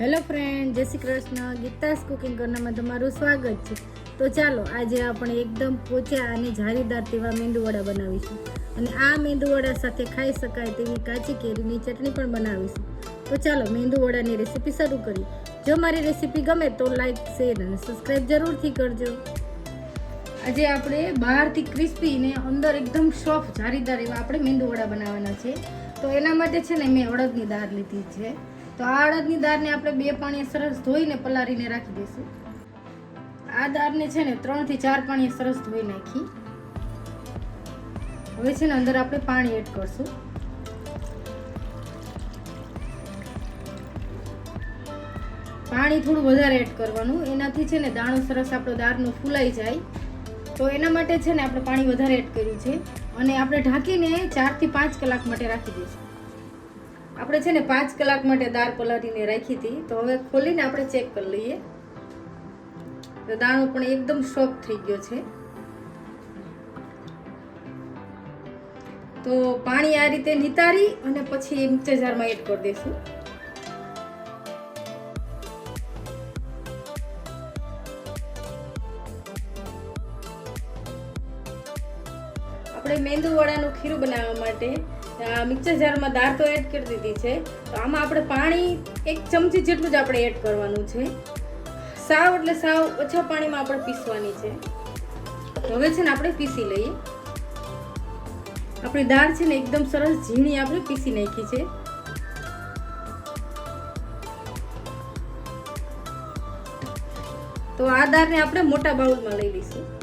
Hello friend જય Shri Krishna. Geeta's cooking કોર્નરમાં તમારું સ્વાગત છે. તો ચાલો, આજે આપણે એકદમ પોચા અને જાળીદાર તેવા મેંદુવડા બનાવીશું. અને આ મેંદુવડા સાથે ખાઈ શકાય તેવી કાચી કેરીની ચટણી પણ બનાવીશું. તો ચાલો, મેંદુવડાની રેસીપી શરૂ કરીએ. જો મારી રેસીપી ગમે તો લાઈક શેર અને સબસ્ક્રાઈબ જરૂરથી કરજો. આજે આપણે બહારથી ક્રિસ્પી ને અંદર એકદમ સોફ્ટ જારીદાર એવા આપણે મેંદુવડા બનાવવાના છે. તો એના માટે છે ને મેં અડદની દાળ લીધી છે. તો આ અડદની દાળને આપણે બે પાણીએ સરસ ધોઈને પલાળીને રાખી દઈશું. આ દાળને છે ને ત્રણથી ચાર પાણીએ સરસ ધોઈ નાખી. હવે છે ને અંદર આપણે પાણી એડ કરશું. પાણી થોડું વધારે એડ કરવાનું. એનાથી છે ને દાણો સરસ આપણો દાળનો ફૂલાઈ જાય. તો એના માટે છે ને આપણે પાણી વધારે એડ કર્યું છે. અને આપણે ઢાંકીને ચારથી પાંચ કલાક માટે રાખી દઈશું. આપણે છે ને પાંચ કલાક માટે દાળ પલાળીને રાખી હતી. તો હવે ખોલીને આપણે ચેક કરી લઈએ. તો દાણો પણ એકદમ સોફ્ટ થઈ ગયો છે. તો પાણી આ રીતે નિતારી અને પછી મિક્સરમાં એડ કરી દઈશું. આપણે મેંદુ વડાનું ખીરું બનાવવા માટે મિક્સર જારમાં દાળ તો એડ કરી દીધી છે. તો આમાં આપણે પાણી એક ચમચી જેટલું જ આપણે એડ કરવાનું છે. સાવ એટલે સાવ ઓછા પાણીમાં આપણે પીસવાની છે. હવે છે ને આપણે પીસી લઈએ. આપણી દાળ છે ને એકદમ સરસ ઝીણી આપણે પીસી નાખી છે. તો આ દાળને આપણે મોટા બાઉલમાં લઈ લઈશું.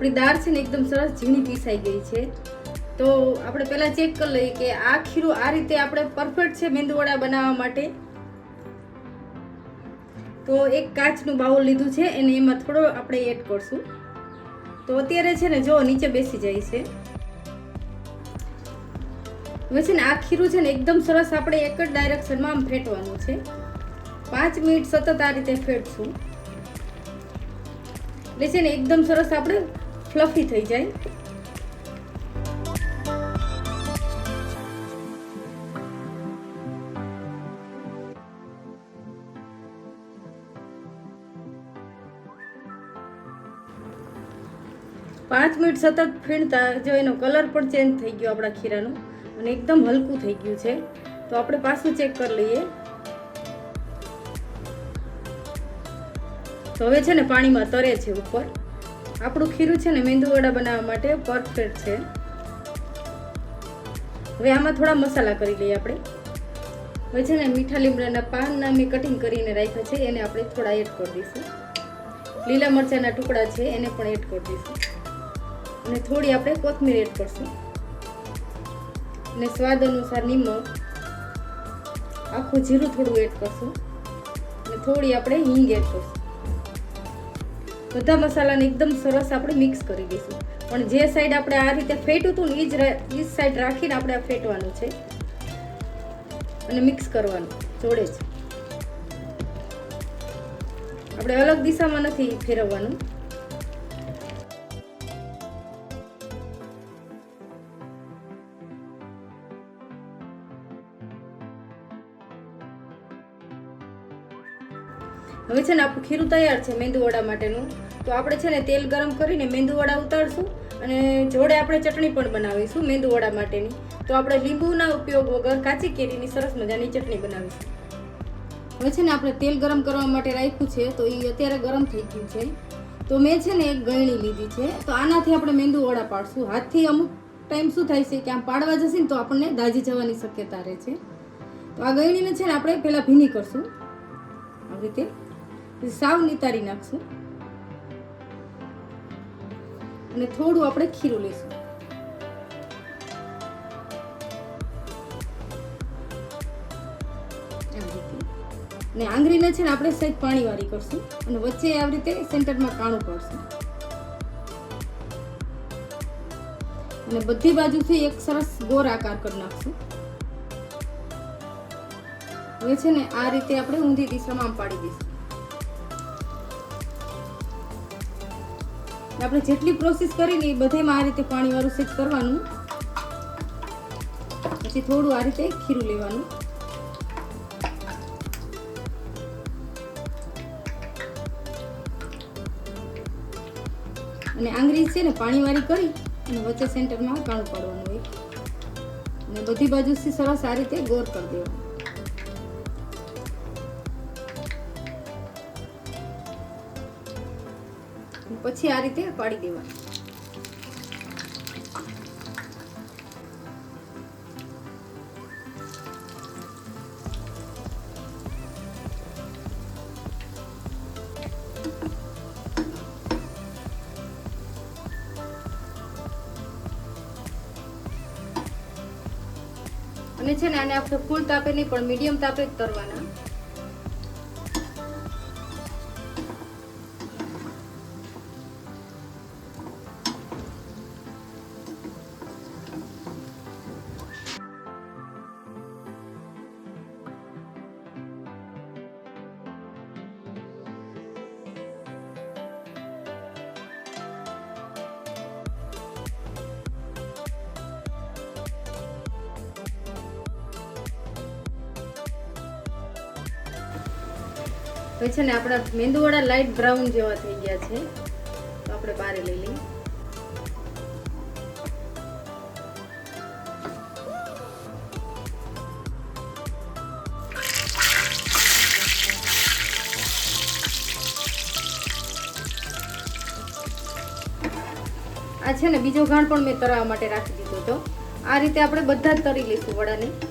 આપણી દાળ છે ને એકદમ સરસ ઝીણી પીસાઈ ગઈ છે. તો આપણે પહેલાં ચેક કરી લઈએ કે આ ખીરું આ રીતે આપણે પરફેક્ટ છે મેંદુવડા બનાવવા માટે. તો એક કાચનું બાઉલ લીધું છે અને એમાં થોડો આપણે એડ કરશું. તો અત્યારે છે ને જો નીચે બેસી જાય છે. હવે છે ને આ ખીરું છે ને એકદમ સરસ આપણે એક જ ડાયરેક્શનમાં આમ ફેટવાનું છે. પાંચ મિનિટ સતત આ રીતે ફેટશું. એટલે છે ને એકદમ સરસ આપણે ફ્લફી થઈ જાય. પાંચ મિનિટ સતત ફીણતા જો એનો કલર પણ ચેન્જ થઈ ગયો આપણા ખીરાનો અને એકદમ હલકું થઈ ગયું છે. તો આપણે પાછું ચેક કરી લઈએ. તો હવે છે ને પાણીમાં તરે છે ઉપર. આપણું ખીરું છે ને મેંદુવડા બનાવવા માટે પરફેક્ટ છે. હવે આમાં થોડા મસાલા કરી લઈએ આપણે. હવે છે ને મીઠા લીમડાના પાનના મેં કટિંગ કરીને રાખ્યા છે, એને આપણે થોડા એડ કરી દઈશું. લીલા મરચાંના ટુકડા છે, એને પણ એડ કરી દઈશું. અને થોડી આપણે કોથમીર એડ કરશું. અને સ્વાદ અનુસાર નિમક, આખું જીરું થોડું એડ કરશું. અને થોડી આપણે હિંગ એડ કરશું. બધા મસાલાને એકદમ સરસ આપણે મિક્સ કરી દઈશું. પણ જે સાઈડ આપણે આ રીતે ફેટ્યું હતું ને એ જ એ સાઈડ રાખીને આપણે આ ફેટવાનું છે. અને મિક્સ કરવાનું, જોડે જ. આપણે અલગ દિશામાં નથી ફેરવવાનું. હવે છે ને આપણું ખીરું તૈયાર છે મેંદુવડા માટેનું. તો આપણે છે ને તેલ ગરમ કરીને મેંદુવડા ઉતારશું અને જોડે આપણે ચટણી પણ બનાવીશું મેંદુવડા માટેની. તો આપણે લીંબુના ઉપયોગ વગર કાચી કેરીની સરસ મજાની ચટણી બનાવીશું. હવે છે ને આપણે તેલ ગરમ કરવા માટે રાખ્યું છે, તો એ અત્યારે ગરમ થઈ ગયું છે. તો મેં છે ને એક ગળણી લીધી છે, તો આનાથી આપણે મેંદુવડા પાડશું. હાથથી અમુક ટાઈમ શું થાય છે કે આમ પાડવા જશે ને તો આપણને દાજી જવાની શક્યતા રહે છે. તો આ ગળણીને છે ને આપણે પહેલાં ભીની કરશું. આવી રીતે. સાવ નિતારી નાખશું. અને થોડું આપણે ખીરું લઈશું. અને આંગળીને છે ને આપણે સહેજ પાણીવાળી કરશું. અને વચ્ચે આવી રીતે સેન્ટરમાં કાણું કરશું અને બધી બાજુથી એક સરસ ગોર આકાર કરી નાખશું. હવે છે ને આ રીતે આપણે ઊંધી દિશામાં આમ પાડી દઈશું. આપણે જેટલી પ્રોસેસ કરીને એ બધામાં આ રીતે પાણીવાળું સેટ કરવાનું. પછી થોડું આ રીતે ખીરું લેવાનું. અને આંગળી છે ને પાણીવાળી કરી અને વચ્ચે સેન્ટરમાં કાણું પાડવાનું હોય અને બધી બાજુથી સરસ આ રીતે ગોર કરી દેવાનું. પછી આ રીતે પાડી દેવાનું. અને છે ને આને આપણે ફૂલ તાપે નહીં, પણ મીડિયમ તાપે જ તરવાના. હવે છે ને આપણા મેંદુવડા લાઈટ બ્રાઉન જેવા થઈ ગયા છે. તો આપણે બારે લઈ લઈએ. આ છે ને બીજો ઘાણ પણ મેં તરવા માટે રાખી દીધો હતો. આ રીતે આપણે બધા જ તરી લઈશું વડાને.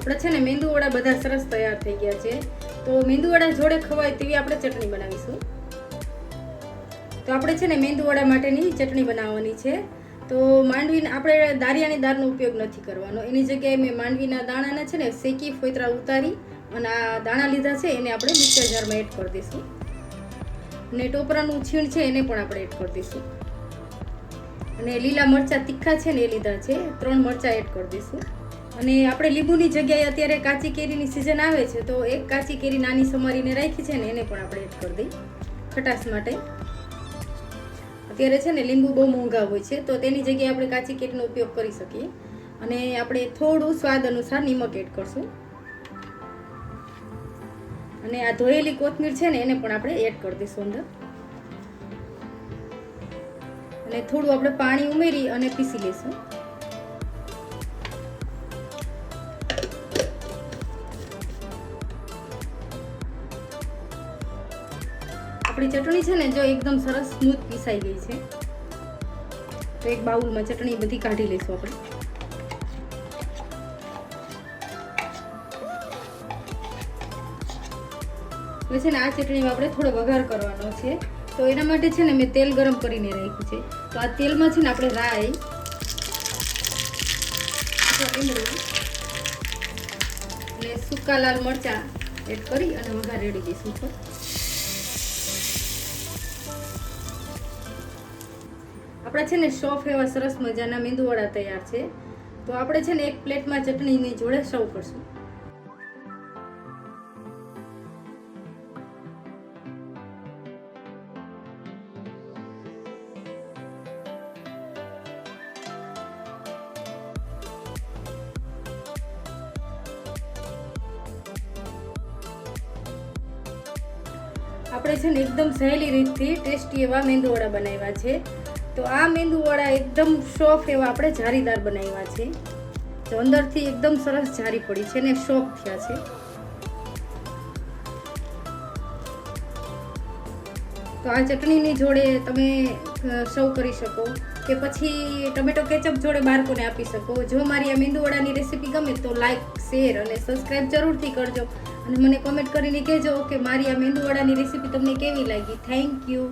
આપણે છે ને મેંદુવડા બધા સરસ તૈયાર થઈ ગયા છે. તો મેંદુવડા જોડે ખવાય તેવી આપણે ચટણી બનાવીશું. તો આપણે છે ને મેંદુવડા માટેની ચટણી બનાવવાની છે. તો માંડવી આપણે દારિયાની દાળનો ઉપયોગ નથી કરવાનો. એની જગ્યાએ મેં માંડવીના દાણાને છે ને શેકી ફોતરા ઉતારી અને આ દાણા લીધા છે, એને આપણે મિક્સર જારમાં એડ કરી દઈશું. અને ટોપરાનું છીણ છે, એને પણ આપણે એડ કરી દઈશું. અને લીલા મરચાં તીખા છે ને એ લીધા છે, ત્રણ મરચાં એડ કરી દઈશું. અને આપણે લીંબુની જગ્યાએ અત્યારે કાચી કેરીની સિઝન આવે છે, તો એક કાચી કેરી નાની સમારીને રાખી છે ને એને પણ આપણે એડ કરી દઈએ ખટાશ માટે. અત્યારે છે ને લીંબુ બહુ મોંઘા હોય છે, તો તેની જગ્યાએ આપણે કાચી કેરીનો ઉપયોગ કરી શકીએ. અને આપણે થોડું સ્વાદ અનુસાર નિમક એડ કરશું. અને આ ધોયેલી કોથમીર છે ને એને પણ આપણે એડ કરી દઈશું અંદર. અને થોડું આપણે પાણી ઉમેરી અને પીસી લઈશું. આપણી ચટણી છે ને જો એકદમ સરસ સ્મૂથ પીસાઈ ગઈ છે. તો એક બાઉલમાં ચટણી બધી કાઢી લઈશું આપણે. હવે છે ને આ ચટણીમાં આપણે થોડો વઘાર કરવાનો છે. તો એના માટે છે ને મેં તેલ ગરમ કરીને રાખ્યું છે. તો આ તેલમાં છે ને આપણે રાઈ અને સૂકા લાલ મરચાં એડ કરી અને વઘાર રેડી દઈશું. આપણા છે ને સોફ એવા સરસ મજાના મેંદુવડા તૈયાર છે. તો આપણે છે ને એક પ્લેટમાં ચટણીની જોડે સર્વ કરશું. આપણે છે ને એકદમ સહેલી રીતથી ટેસ્ટી એવા મેંદુવડા બનાવ્યા છે. તો આ મેંદુવડા એકદમ સોફ્ટ એવા આપણે જારીદાર બનાવ્યા છે. તો અંદરથી એકદમ સરસ જારી પડી છે ને સોફ્ટ થયા છે. તો આ ચટણીની જોડે તમે સર્વ કરી શકો કે પછી ટમેટો કેચઅપ જોડે બાળકોને આપી શકો. જો મારી આ મેંદુવડાની રેસીપી ગમે તો લાઈક શેર અને સબસ્ક્રાઈબ જરૂરથી કરજો. અને મને કોમેન્ટ કરીને કહેજો કે મારી આ મેંદુવડાની રેસીપી તમને કેવી લાગી. Thank you